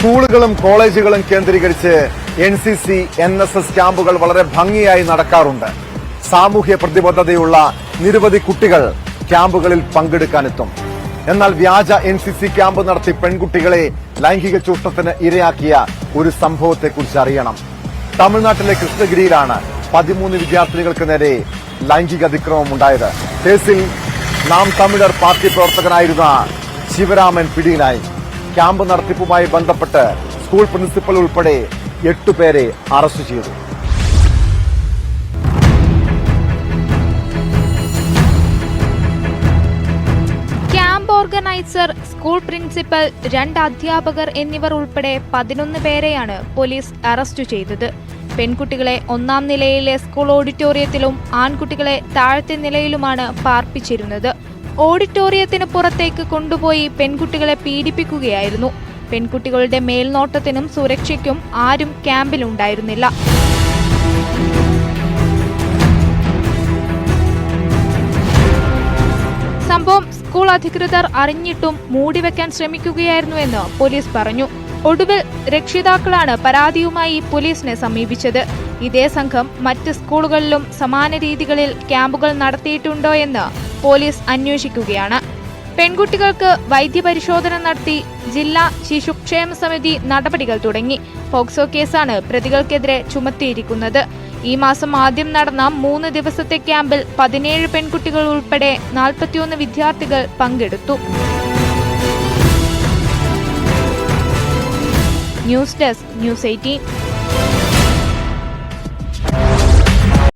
സ്കൂളുകളും കോളേജുകളും കേന്ദ്രീകരിച്ച് N C C N S S ക്യാമ്പുകൾ വളരെ ഭംഗിയായി നടക്കാറുണ്ട്. സാമൂഹ്യ പ്രതിബദ്ധതയുള്ള നിരവധി കുട്ടികൾ ക്യാമ്പുകളിൽ പങ്കെടുക്കാനെത്തും. എന്നാൽ വ്യാജ എൻ സി സി ക്യാമ്പ് നടത്തി പെൺകുട്ടികളെ ലൈംഗിക ചൂഷണത്തിന് ഇരയാക്കിയ ഒരു സംഭവത്തെക്കുറിച്ച് അറിയണം. തമിഴ്നാട്ടിലെ കൃഷ്ണഗിരിയിലാണ് പതിമൂന്ന് വിദ്യാർത്ഥികൾക്ക് നേരെ ലൈംഗിക അതിക്രമം ഉണ്ടായത്. കേസിൽ നാം തമിഴർ പാർട്ടി പ്രവർത്തകനായിരുന്ന ശിവരാമൻ പിടിയിലായി. ക്യാമ്പ് നടത്തിപ്പുമായി ബന്ധപ്പെട്ട് സ്കൂൾ പ്രിൻസിപ്പൽ ഉൾപ്പെടെ എട്ടുപേരെ അറസ്റ്റ് ചെയ്തു. ക്യാമ്പ് ഓർഗനൈസർ സ്കൂൾ പ്രിൻസിപ്പൽ രണ്ട് അധ്യാപകർ എന്നിവർ ഉൾപ്പെടെ പതിനൊന്ന് പേരെയാണ് പോലീസ് അറസ്റ്റ് ചെയ്തത്. പെൺകുട്ടികളെ ഒന്നാം നിലയിലെ സ്കൂൾ ഓഡിറ്റോറിയത്തിലും ആൺകുട്ടികളെ താഴത്തെ നിലയിലുമാണ് പാർപ്പിച്ചിരുന്നത്. ഓഡിറ്റോറിയത്തിന് പുറത്തേക്ക് കൊണ്ടുപോയി പെൺകുട്ടികളെ പീഡിപ്പിക്കുകയായിരുന്നു. പെൺകുട്ടികളുടെ മേൽനോട്ടത്തിനും സുരക്ഷയ്ക്കും ആരും ക്യാമ്പിലുണ്ടായിരുന്നില്ല. സംഭവം സ്കൂൾ അധികൃതർ അറിഞ്ഞിട്ടും മൂടിവെക്കാൻ ശ്രമിക്കുകയായിരുന്നുവെന്ന് പോലീസ് പറഞ്ഞു. ഒടുവിൽ രക്ഷിതാക്കളാണ് പരാതിയുമായി പോലീസിനെ സമീപിച്ചത്. ഇതേ സംഘം മറ്റ് സ്കൂളുകളിലും സമാന രീതികളിൽ ക്യാമ്പുകൾ നടത്തിയിട്ടുണ്ടോ എന്ന് പോലീസ് അന്വേഷിക്കുകയാണ്. പെൺകുട്ടികൾക്ക് വൈദ്യപരിശോധന നടത്തി ജില്ലാ ശിശുക്ഷേമ സമിതി നടപടികൾ തുടങ്ങി. പോക്സോ കേസാണ് പ്രതികൾക്കെതിരെ ചുമത്തിയിരിക്കുന്നത്. ഈ മാസം ആദ്യം നടന്ന മൂന്ന് ദിവസത്തെ ക്യാമ്പിൽ പതിനേഴ് പെൺകുട്ടികൾ ഉൾപ്പെടെ നാൽപ്പത്തിയൊന്ന് വിദ്യാർത്ഥികൾ പങ്കെടുത്തു. News desk news eighteen.